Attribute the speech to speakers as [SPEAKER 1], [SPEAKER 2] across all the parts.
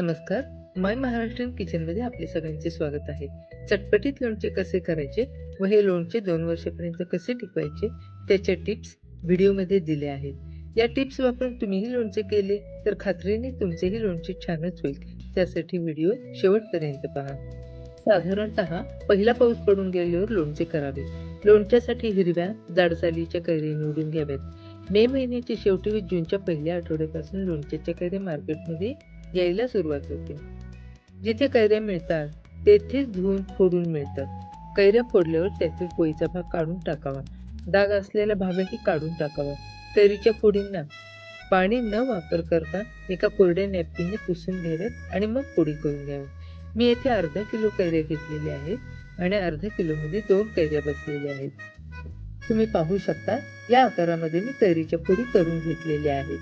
[SPEAKER 1] नमस्कार. माय महाराष्ट्रीयन किचनमध्ये आपले सगळ्यांचे स्वागत आहे. चटपटीत लोणचे कसे करायचे व हे लोणचे दोन वर्षापर्यंत कसे टिकवायचे त्याच्या टिप्स व्हिडिओमध्ये दिले आहेत. या टिप्स वापरून तुम्हीही लोणचे केले तर खात्रीने तुमचेही लोणचे छानच होईल. त्यासाठी व्हिडिओ शेवटपर्यंत पहा. साधारणतः पहिला पाऊस पडून गेल्यावर लोणचे करावे. लोणच्यासाठी हिरव्या जाडसालीच्या कैरी निवडून घ्याव्यात. मे महिन्याच्या शेवटी व जूनच्या पहिल्या आठवड्यापासून लोणच्याच्या कैऱ्या मार्केटमध्ये यायला सुरुवात होते. जिथे कैऱ्या मिळतात तेथेच धुवून फोडून मिळतात कैऱ्या फोडल्यावर त्यातील पोळीचा भाग काढून टाकावा. दाग असलेला भागही काढून टाकावा. कैरीच्या फोडींना पाणी न वापर करता एका कोरड्या नॅपकिनने पुसून घ्याव्यात आणि मग पोळी करून घ्यावी. मी येथे अर्धा किलो कैऱ्या घेतलेल्या आहेत आणि अर्धा किलोमध्ये दोन कैऱ्या बसलेल्या आहेत. तुम्ही पाहू शकता या आकारामध्ये मी कैरीच्या पोळी करून घेतलेल्या आहेत.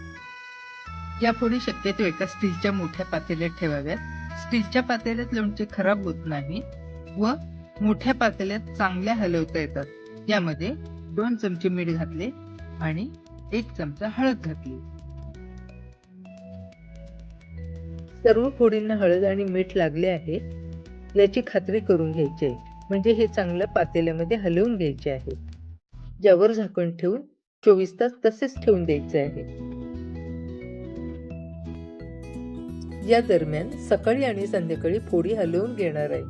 [SPEAKER 1] या फोडी शक्यतो एका स्टीलच्या मोठ्या पातेल्यात ठेवाव्यात. स्टीलच्या पातेल्यात लोणचे खराब होत नाही व मोठ्या पातेल्यात चांगल्या हलवता येतात. यामध्ये दोन चमचे मीठ घातले आणि एक चमचा हळद घातली. सर्व फोडींना हळद आणि मीठ लागले आहे. याची खात्री करून घ्यायची आहे. म्हणजे हे चांगलं पातेल्यामध्ये हलवून घ्यायचे आहे. ज्यावर झाकण ठेवून चोवीस तास तसेच ठेवून द्यायचे आहे. या दरम्यान सकाळी आणि संध्याकाळी फोडी हलवून घेणार आहे.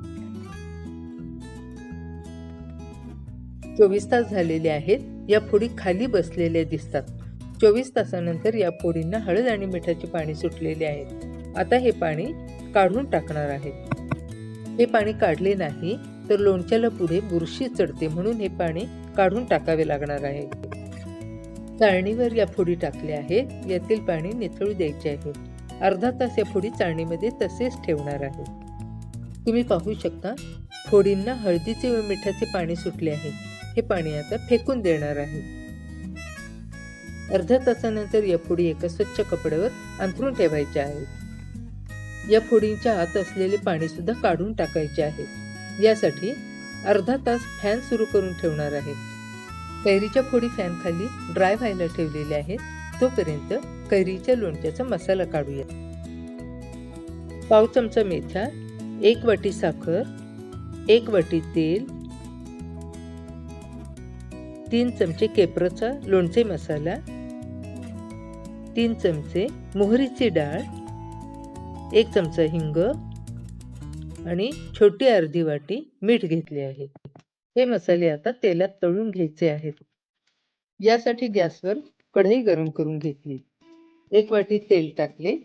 [SPEAKER 1] चोवीस तास झालेले आहेत या फोडी खाली बसलेल्या दिसतात. चोवीस तासानंतर या फोडींना हळद आणि मिठाचे पाणी सुटलेले आहेत आता हे पाणी काढून टाकणार आहे. हे पाणी काढले नाही तर लोणच्याला पुढे बुरशी चढते म्हणून हे पाणी काढून टाकावे लागणार आहे. चाळणीवर या फोडी टाकल्या आहेत यातील पाणी निथळू द्यायचे आहे. अर्धा तास या फोडी चाळणीमध्ये तसेच ठेवणार आहे. तुम्ही पाहू शकता फोडींना हळदीचे व मिठाचे पाणी सुटले आहे. हे पाणी आता फेकून देणार आहे. अर्ध्या तासानंतर या फोडी एका स्वच्छ कपड्यावर अंथरून ठेवायच्या आहेत. या फोडींच्या आत असलेले पाणी सुद्धा काढून टाकायचे आहे. यासाठी अर्धा तास फॅन सुरू करून ठेवणार आहे. कैरीच्या फोडी फॅन खाली ड्राय व्हायला ठेवलेल्या आहेत. तोपर्यंत कैरीच्या लोणच्याचा मसाला काढूया पाव चमचा मेथ्या एक वाटी साखर एक वाटी तेल तीन चमचे केपराचा लोणचे मसाला तीन चमचे मोहरीची डाळ एक चमचा हिंग आणि छोटी अर्धी वाटी मीठ घेतले आहे. हे मसाले आता तेलात तळून घ्यायचे आहेत. यासाठी गॅसवर कढई गरम करून घेतली. एक वाटी तेल टाकले.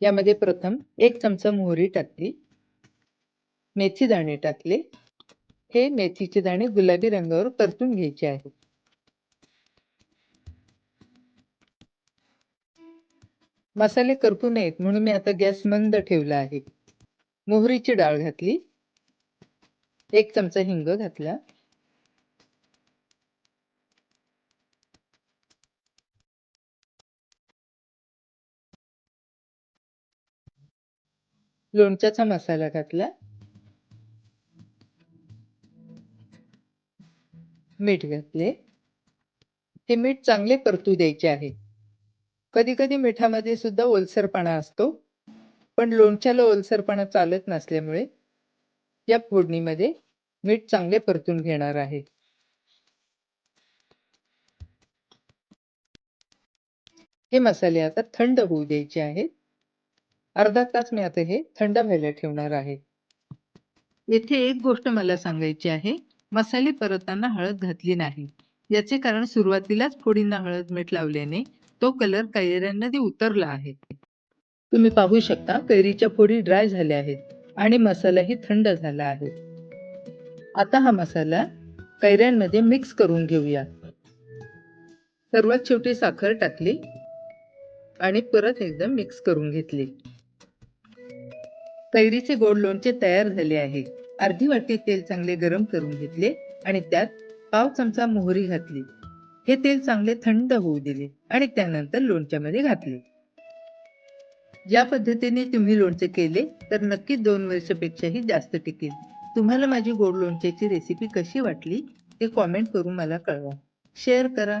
[SPEAKER 1] यामध्ये प्रथम एक चमचा मोहरी टाकली. मेथी दाणे टाकले. हे मेथीचे दाणे गुलाबी रंगावर परतून घ्यायचे आहेत. मसाले करपू नयेत म्हणून मी आता गॅस मंद ठेवला आहे. मोहरीची डाळ घातली. एक चमचा हिंग घातला. लोणच्याचा मसाला घातला. मीठ घातले. हे मीठ चांगले परतू द्यायचे आहे. कधी कधी मिठामध्ये सुद्धा ओलसरपणा असतो. पण लोणच्याला ओलसरपणा चालत नसल्यामुळे या फोडणीमध्ये मीठ चांगले परतून घेणार आहे. हे मसाले आता थंड होऊ द्यायचे आहेत. अर्धा तास मी आता हे थंड व्हायला ठेवणार आहे. येथे एक गोष्ट मला सांगायची आहे. मसाले परतताना हळद घातली नाही. याचे कारण सुरुवातीलाच फोडींना हळद मीठ लावल्याने तो कलर कैऱ्यांमध्ये उतरला आहे. तुम्ही पाहू शकता कैरीच्या फोडी ड्राय झाल्या आहेत आणि मसालाही थंड झाला आहे. आता हा मसाला कैऱ्यांमध्ये मिक्स करून घेऊया. सर्वात शेवटी साखर टाकली आणि परत एकदम मिक्स करून घेतली. कैरीचे गोड लोणचे तयार झाले आहे. अर्धी वाटी तेल चांगले गरम करून घेतले आणि त्यात पाव चमचा मोहरी घातली. हे तेल चांगले थंड होऊ दिले आणि त्यानंतर लोणच्यामध्ये घातले. या पद्धतीने तुम्ही लोणचे केले तर नक्की दोन वर्षापेक्षाही जास्त टिकेल. तुम्हाला माझी गोड लोणच्याची रेसिपी कशी वाटली ते कॉमेंट करून मला कळवा. शेअर करा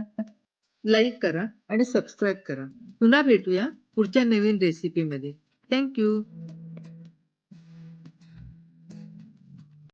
[SPEAKER 1] लाईक करा आणि सबस्क्राईब करा. पुन्हा भेटूया पुढच्या नवीन रेसिपीमध्ये थँक्यू